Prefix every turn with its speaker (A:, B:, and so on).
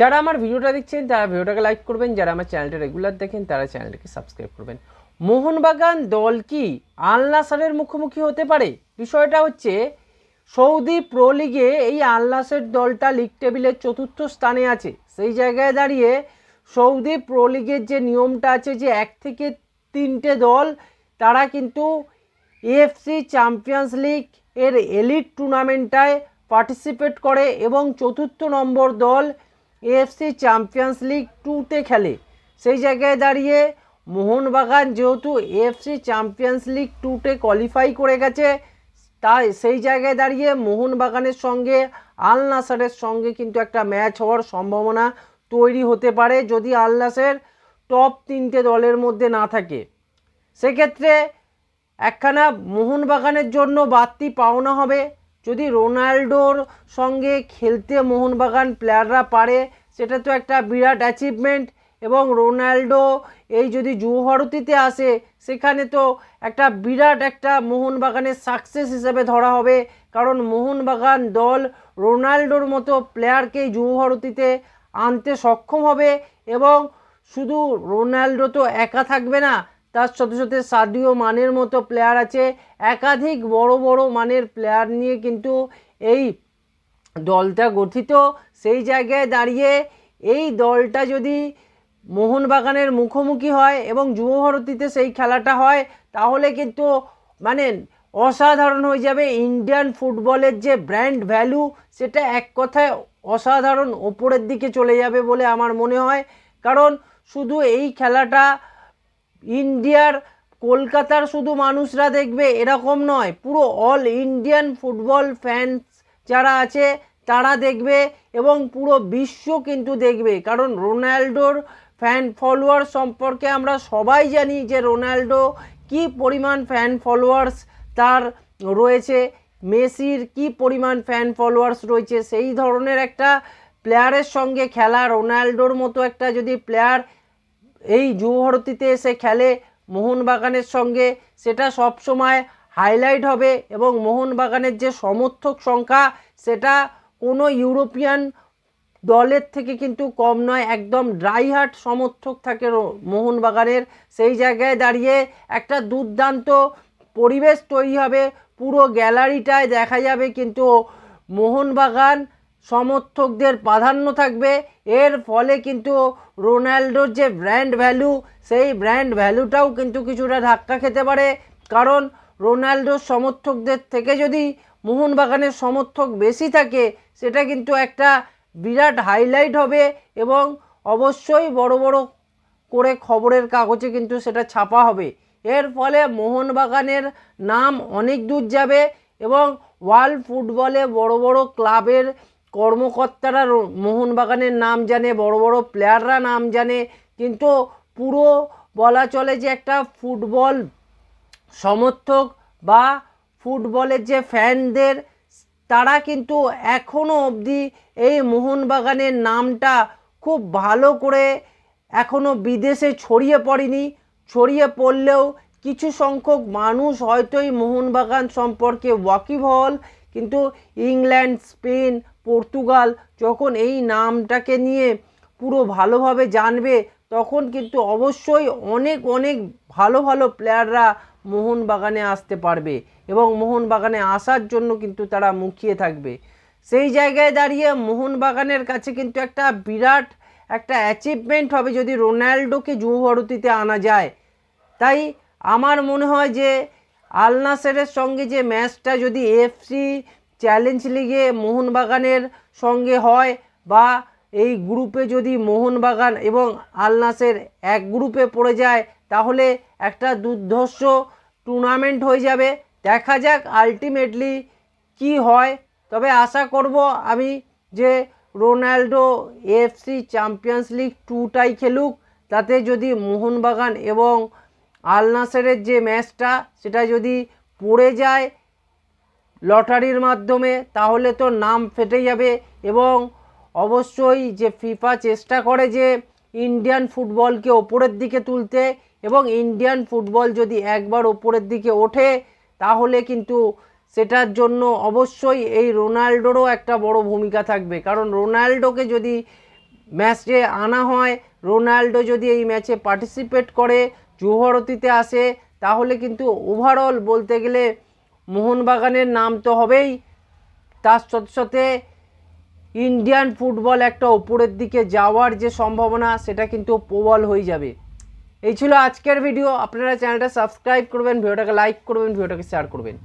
A: যারা আমার ভিডিওটা দেখছেন, তারা ভিডিওটাকে লাইক করবেন। যারা আমার চ্যানেলটা রেগুলার দেখেন, তারা চ্যানেলটাকে সাবস্ক্রাইব করবেন। মোহনবাগান দল কি আল নাসারের মুখোমুখি হতে পারে? বিষয়টা হচ্ছে, সৌদি প্রো লিগে এই আল নাসের দলটা লিগ টেবিলের চতুর্থ স্থানে আছে। সেই জায়গায় দাঁড়িয়ে সৌদি প্রো লিগের যে নিয়মটা আছে যে এক থেকে তিনটে দল, তারা কিন্তু এএফসি চ্যাম্পিয়ন্স লিগ এর এলিট টুর্নামেন্টটায় পার্টিসিপেট করে এবং চতুর্থ নম্বর দল এএফসি চ্যাম্পিয়ন্স লিগ টুতে খেলে। সেই জায়গায় দাঁড়িয়ে মোহনবাগান যেহেতু এএফসি চ্যাম্পিয়ন্স লিগ টুতে কোয়ালিফাই করে গেছে, তাই সেই জায়গায় দাঁড়িয়ে মোহনবাগানের সঙ্গে, আল নাসারের সঙ্গে কিন্তু একটা ম্যাচ হওয়ার সম্ভাবনা তৈরি হতে পারে যদি আল নাসের টপ তিনটে দলের মধ্যে না থাকে। সেক্ষেত্রে একখানা মোহনবাগানের জন্য বাড়তি পাওনা হবে। যদি রোনাল্ডোর সঙ্গে খেলতে মোহনবাগান প্লেয়াররা পারে সেটা তো একটা বিরাট অ্যাচিভমেন্ট এবং রোনাল্ডো এই যদি যুবভারতীতে আসে, সেখানে তো একটা বিরাট একটা মোহনবাগানের সাকসেস হিসেবে ধরা হবে। কারণ মোহনবাগান দল রোনাল্ডোর মতো প্লেয়ারকে যুবভারতীতে আনতে সক্ষম হবে এবং শুধু রোনাল্ডো তো একা থাকবে না, তার সাথে সাথে সাদিও মানের মতো প্লেয়ার আছে। একাধিক বড় বড় মানের প্লেয়ার নিয়ে কিন্তু এই দলটা গঠিত, সেই জায়গায় দাঁড়িয়ে এই দলটা যদি মোহনবাগানের মুখোমুখি হয় এবং যুবভারতীতে সেই খেলাটা হয়, তাহলে কিন্তু মানে অসাধারণ হয়ে যাবে ইন্ডিয়ান ফুটবলের যে ব্র্যান্ড ভ্যালু, সেটা এক কথায় অসাধারণ ওপরের দিকে চলে যাবে বলে আমার মনে হয়। কারণ শুধু এই খেলাটা ইন্ডিয়ার কলকাতার শুধু মানুষরা দেখবে এরকম নয়, পুরো অল ইন্ডিয়ান ফুটবল ফ্যান্স যারা আছে তারা দেখবে এবং পুরো বিশ্ব কিন্তু দেখবে। কারণ রোনাল্ডোর ফ্যান ফলোয়ার সম্পর্কে আমরা সবাই জানি যে রোনাল্ডো কি পরিমাণ ফ্যান ফলোয়ার্স তার রয়েছে, মেসির কি পরিমাণ ফ্যান ফলোয়ার্স রয়েছে, সেই ধরনের একটা প্লেয়ারের সঙ্গে খেলা, রোনাল্ডোর মতো একটা যদি প্লেয়ার এই যুবভারতীতে এসে খেলে, মোহনবাগানের সঙ্গে সেটা সব সময় হাইলাইট হবে এবং মোহনবাগানের যে সমর্থক সংখ্যা সেটা কোনো ইউরোপিয়ান দলের থেকে কিন্তু কম নয়, একদম ড্রাই হার্ট সমর্থক থাকে মোহনবাগানের। সেই জায়গায় দাঁড়িয়ে একটা দুর্দান্ত পরিবেশ তৈরি হবে। পুরো গ্যালারিটায় দেখা যাবে কিন্তু মোহনবাগান সমর্থকদের প্রাধান্য থাকবে। এর ফলে কিন্তু রোনাল্ডোর যে ব্র্যান্ড ভ্যালু, সেই ব্র্যান্ড ভ্যালুটাও কিন্তু কিছুটা ধাক্কা খেতে পারে। কারণ রোনাল্ডোর সমর্থকদের থেকে যদি মোহনবাগানের সমর্থক বেশি থাকে, সেটা কিন্তু একটা বিরাট হাইলাইট হবে এবং অবশ্যই বড় বড় করে খবরের কাগজে কিন্তু সেটা ছাপা হবে। এর ফলে মোহনবাগানের নাম অনেক দূর যাবে এবং ওয়ার্ল্ড ফুটবলে বড় বড় ক্লাবের কর্মকর্তারা মোহনবাগানের নাম জানে, বড় বড় প্লেয়াররা নাম জানে, কিন্তু পুরো বলা চলে যে একটা ফুটবল সমর্থক বা ফুটবলের যে ফ্যানদের, তারা কিন্তু এখনও অবধি এই মোহনবাগানের নামটা খুব ভালো করে এখনও বিদেশে ছড়িয়ে পড়েনি। ছড়িয়ে পড়লেও কিছু সংখ্যক মানুষ হয়তো এই মোহনবাগান সম্পর্কে ওয়াকিবহল কিন্তু ইংল্যান্ড, স্পেন, পর্তুগাল যখন এই নামটাকে নিয়ে পুরো ভালোভাবে জানবে, তখন কিন্তু অবশ্যই অনেক অনেক ভালো ভালো প্লেয়াররা মোহনবাগানে আসতে পারবে এবং মোহনবাগানে আসার জন্য কিন্তু তারা মুখিয়ে থাকবে। সেই জায়গায় দাঁড়িয়ে মোহনবাগানের কাছে কিন্তু একটা বিরাট একটা অ্যাচিভমেন্ট হবে যদি রোনাল্ডোকে যুবভারতীতে আনা যায়। তাই আমার মনে হয় যে আল নাসেরের সঙ্গে যে ম্যাচটা যদি এফসি চ্যালেঞ্জ লিগে মোহনবাগানের সঙ্গে হয় বা এই গ্রুপে যদি মোহনবাগান এবং আল নাসের এক গ্রুপে পড়ে যায় তাহলে একটা দুর্ধর্ষ টুর্নামেন্ট হয়ে যাবে। দেখা যাক আলটিমেটলি কি হয়। তবে আশা করব আমি যে রোনাল্ডো এফসি চ্যাম্পিয়ন্স লিগ টুটাই খেলুক, তাতে যদি মোহনবাগান এবং আল নাসেরের যে ম্যাচটা সেটা যদি পড়ে যায় লটারির মাধ্যমে, তাহলে তো নাম ফেটে যাবে এবং অবশ্যই যে ফিফা চেষ্টা করে যে ইন্ডিয়ান ফুটবলকে ওপরের দিকে তুলতে এবং ইন্ডিয়ান ফুটবল যদি একবার ওপরের দিকে ওঠে, তাহলে কিন্তু সেটার জন্য অবশ্যই এই রোনাল্ডোরও একটা বড় ভূমিকা থাকবে। কারণ রোনাল্ডোকে যদি ম্যাচে আনা হয়, রোনাল্ডো যদি এই ম্যাচে পার্টিসিপেট করে যুবভারতীতে আসে, তাহলে কিন্তু ওভারঅল বলতে গেলে মোহনবাগানের নাম তো হবেই। তার সাথে সাথে ইন্ডিয়ান ফুটবল একটা ওপরের দিকে যাওয়ার যে সম্ভাবনা, সেটা কিন্তু প্রবল হয়ে যাবে। এই ছিল আজকের ভিডিও। আপনারা চ্যানেলটা সাবস্ক্রাইব করবেন, ভিডিওটাকে লাইক করবেন, ভিডিওটাকে শেয়ার করবেন।